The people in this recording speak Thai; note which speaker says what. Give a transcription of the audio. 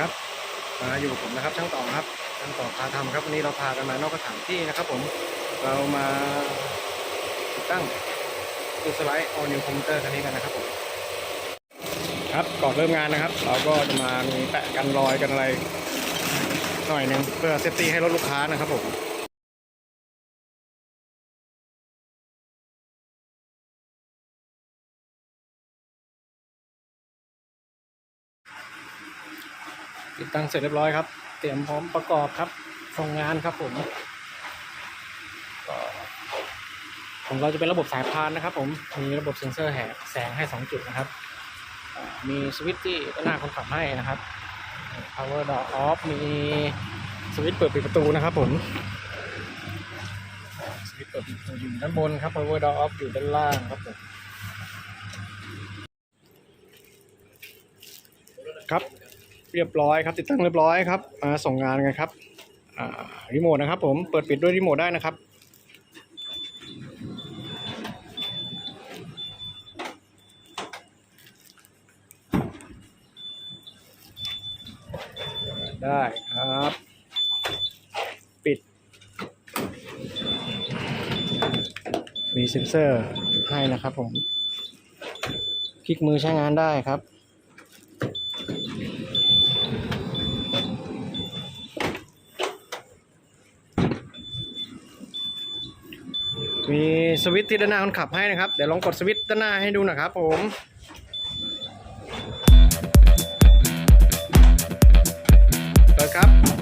Speaker 1: ครับมาอยู่กับผมนะครับช่างต่อครับช่างต่อพาทำครับวันนี้เราพากันมานอกสถานที่นะครับ ผมเรามาติดตั้งตู้สไลด์ออนิวคอมพิวเตอร์คันนี้กันนะครับผมครับก่อนเริ่มงานนะครับ เราก็จะมามีแปะกันรอยกันอะไร หน่อยหนึงเพื่อเซฟตี้ให้รถลูกค้านะครับผม ติดตั้งเสร็จเรียบร้อยครับ เตรียมพร้อมประกอบครับส่งงานครับผมของเราจะเป็นระบบสายพานนะครับ ผมมีระบบเซ็นเซอร์แหกแสงให้ 2 จุดนะครับ มีสวิตช์ที่ด้านหน้าคนขับให้นะครับ power door off มีสวิตช์เปิดปิดประตูนะครับผมสวิตช์เปิดปิดประตูอยู่ด้านบนครับ power door off อยู่ด้านล่างครับผมครับ เรียบร้อยครับ ติดตั้งเรียบร้อยครับมาส่งงานกันครับรีโมทนะครับผมเปิดปิดด้วยรีโมทได้นะครับได้ครับ ปิด มีเซ็นเซอร์ให้นะครับผม คลิกมือใช้งานได้ครับ มีสวิตช์ที่ด้านหน้าคนขับให้นะครับ เดี๋ยวลองกดสวิตช์ด้านหน้าให้ดูหนะครับผมเปิดครับ